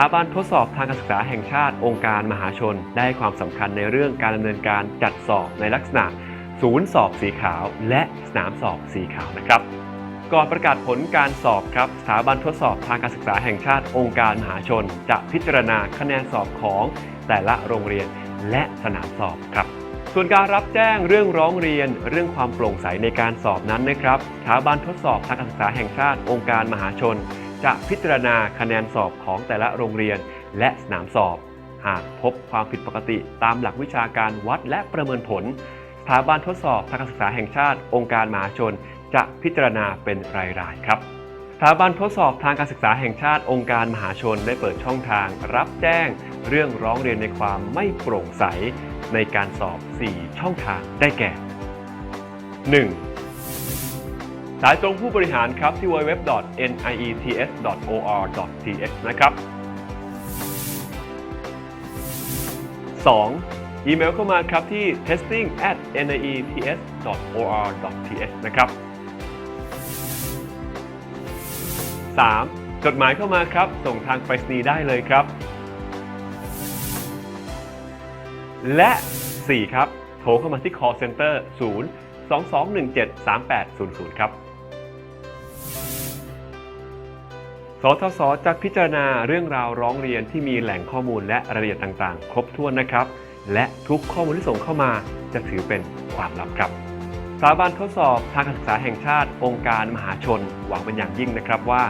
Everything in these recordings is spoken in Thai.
ถาบันทดสอบทางการศึกษาแห่งชาติองค์การมหาชน ได้ความสำคัญในเรื่องการดำเนินการจัดสอบในลักษณะศูนย์สอบสีขาวและสนามสอบสีขาวนะครับ ก่อนประกาศผลการสอบครับสถาบันทดสอบทางการศึกษาแห่งชาติองค์การมหาชน จะพิจารณาคะแนนสอบของแต่ละโรงเรียนและสนามสอบครับ ส่วนการรับแจ้งเรื่องร้องเรียน เรื่องความโปร่งใสในการสอบนั้นนะครับสถาบันทดสอบทางการศึกษาแห่งชาติองค์การมหาชน จะพิจารณาคะแนนสอบของแต่ละโรงเรียนและสนามสอบ หากพบความผิดปกติตามหลักวิชาการวัดและประเมินผล สถาบันทดสอบทางการศึกษาแห่งชาติ องค์การมหาชน จะพิจารณาเป็นรายๆครับสถาบันทดสอบทางการศึกษาแห่งชาติองค์การมหาชนได้เปิดช่องทาง รับแจ้ง เรื่องร้องเรียนในความไม่โปร่งใส ในการสอบ 4 ช่องทางได้แก่ 1. สายตรงผู้บริหารครับที่ www.niets.or.th นะครับ 2. อีเมลเข้ามาครับที่ testing at niets.or.th นะครับ 3. จดหมายเข้ามาครับ ส่งทางไปรษณีย์ได้เลยครับ และ 4 ครับ โทรเข้ามาที่ call center 0 2217 3800 ครับ สทศจะพิจารณาเรื่องราวร้องเรียนที่มีแหล่งข้อมูลและรายละเอียดต่างๆ ครบถ้วนนะครับ และทุกข้อมูลที่ส่งเข้ามาจะถือเป็นความลับครับสถาบันทดสอบทางการศึกษาแห่งชาติองค์การมหาชน หวังเป็นอย่างยิ่งนะครับว่า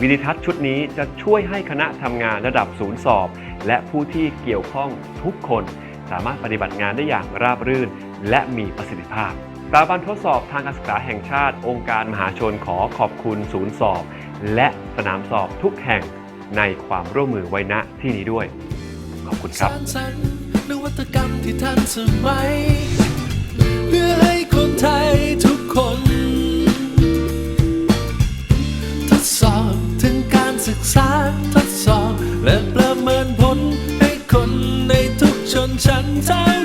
วิดีทัศน์ชุดนี้จะช่วยให้คณะทำงานระดับศูนย์สอบ และผู้ที่เกี่ยวข้องทุกคน สามารถปฏิบัติงานได้อย่างราบรื่น และมีประสิทธิภาพสถาบันทดสอบทางการศึกษาแห่งชาติ องค์การมหาชนขอขอบคุณศูนย์สอบ และสนามสอบทุกแห่งในความร่วมมือไว้ณที่นี้ด้วย ขอบคุณครับ สร้างสรรค์นวัตกรรมที่ทันสมัย เพื่อให้คนไทยทุกคน ทดสอบถึงการศึกษาทดสอบและประเมินผลให้คนในทุกชนชั้นไทย